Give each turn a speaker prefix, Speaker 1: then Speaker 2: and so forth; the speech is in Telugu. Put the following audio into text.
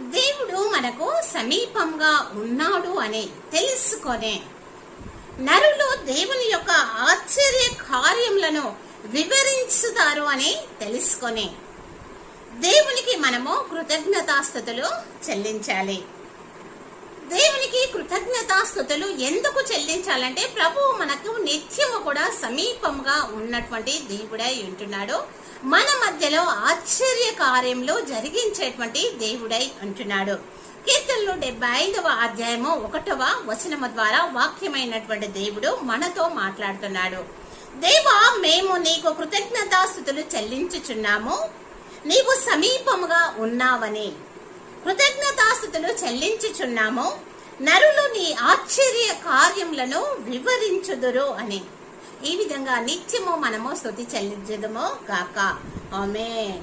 Speaker 1: దేవుడు మనకు సమీపంగా ఉన్నాడు అని తెలుసుకొనే నరులు దేవుని యొక్క ఆశ్చర్య కార్యములను వివరించుతారు అని తెలుసుకొని దేవునికి మనము కృతజ్ఞతాస్థుతులు చెల్లించాలి. కృతజ్ఞతాస్థుతులు ఎందుకు చెల్లించాలంటే ప్రభువు మనకు నిత్యము కూడా సమీపంగా ఉన్నటువంటి దేవుడై ఉంటున్నాడు. మన మధ్యలో ఆశ్చర్య కార్యంలో జరిగించేటువంటి దేవుడై ఉంటున్నాడు. కీర్తనలు డెబ్బై ఐదవ అధ్యాయము ఒకటవ వచనము ద్వారా వాక్యమైనటువంటి దేవుడు మనతో మాట్లాడుతున్నాడు. దేవా మేము నీకు కృతజ్ఞతాస్థుతులు చెల్లించుచున్నాము. నీవు సమీపముగా ఉన్నావని. కృతజ్ఞతాస్థుతులు చెల్లించుచున్నాము. నరులు నీ ఆశ్చర్య కార్యములను వివరించుదురు అని. ఈ విధంగా నిత్యము మనము స్తుతి చెల్లించదము కాక ఆమె